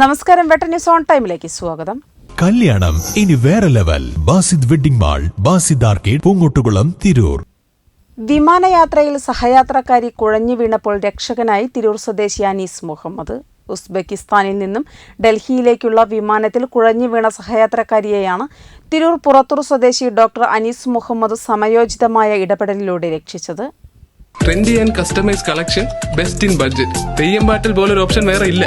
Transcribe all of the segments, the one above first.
നമസ്കാരം butter news on ടൈമിലേക്ക് സ്വാഗതം. കല്യാണം ഇനി വേറെ level. Basid wedding mall Basid arcade Poongottukulam Tirur. വിമാനയാത്രയിൽ സഹയാത്രക്കാരി കുഴഞ്ഞു വീണപ്പോൾ രക്ഷകനായി തിരൂർ സ്വദേശി അനീസ് മുഹമ്മദ്. ഉസ്ബെക്കിസ്ഥാനിൽ നിന്നും ഡൽഹിയിലേക്കുള്ള വിമാനത്തിൽ കുഴഞ്ഞു വീണ സഹയാത്രക്കാരിയെയാണ് തിരൂർ പുറത്തൂർ സ്വദേശി ഡോക്ടർ അനീസ് മുഹമ്മദ് സമയോചിതമായ ഇടപെടലിലൂടെ രക്ഷിച്ചത്. Trendy and customise collection best in budget Theyyam പാട്ടിൽ പോലൊരു ഓപ്ഷൻ വേറെ ഇല്ല.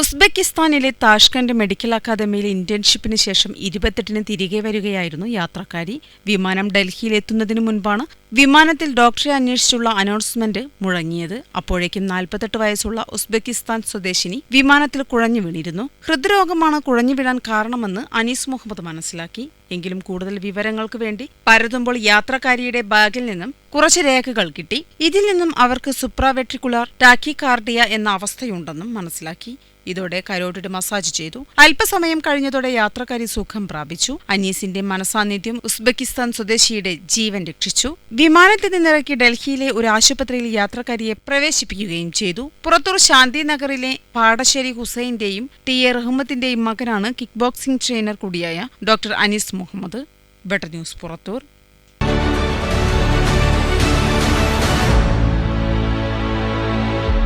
ഉസ്ബെക്കിസ്ഥാനിലെ താഷ്കണ്ട് മെഡിക്കൽ അക്കാദമിയിൽ ഇന്റേൺഷിപ്പിന് ശേഷം ഇരുപത്തെട്ടിന് തിരികെ വരികയായിരുന്നു യാത്രക്കാരി. വിമാനം ഡൽഹിയിൽ എത്തുന്നതിനു മുൻപാണ് വിമാനത്തിൽ ഡോക്ടറെ അന്വേഷിച്ചുള്ള അനൗൺസ്മെന്റ് മുഴങ്ങിയത്. അപ്പോഴേക്കും നാൽപ്പത്തെട്ട് വയസ്സുള്ള ഉസ്ബെക്കിസ്ഥാൻ സ്വദേശിനി വിമാനത്തിൽ കുഴഞ്ഞു വീണിരുന്നു. ഹൃദ്രോഗമാണ് കുഴഞ്ഞു വീഴാൻ കാരണമെന്ന് അനീസ് മുഹമ്മദ് മനസ്സിലാക്കി. എങ്കിലും കൂടുതൽ വിവരങ്ങൾക്ക് വേണ്ടി പരതുമ്പോൾ യാത്രക്കാരിയുടെ ബാഗിൽ നിന്നും കുറച്ച് രേഖകൾ കിട്ടി. ഇതിൽ നിന്നും അവർക്ക് സുപ്രാവെട്രിക്കുലാർ ടാക്കികാർഡിയ എന്ന അവസ്ഥയുണ്ടെന്നും മനസ്സിലാക്കി. ഇതോടെ കരോട്ടിട്ട് മസാജ് ചെയ്തു. അല്പസമയം കഴിഞ്ഞതോടെ യാത്രക്കാരി സുഖം പ്രാപിച്ചു. അനീസിന്റെ മനസാന്നിധ്യം ഉസ്ബെക്കിസ്ഥാൻ സ്വദേശിയുടെ ജീവൻ രക്ഷിച്ചു. വിമാനത്തിൽ നിന്നിറക്കി ഡൽഹിയിലെ ഒരു ആശുപത്രിയിൽ യാത്രക്കാരിയെ പ്രവേശിപ്പിക്കുകയും ചെയ്തു. പുറത്തൂർ ശാന്തി ശാന്തിനഗറിലെ പാടശ്ശേരി ഹുസൈന്റെയും ടി എ റഹ്മത്തിന്റെയും മകനാണ് കിക്ക് ബോക്സിംഗ് ട്രെയിനർ കൂടിയായ doctor Anees Muhammad. Better news Purathur.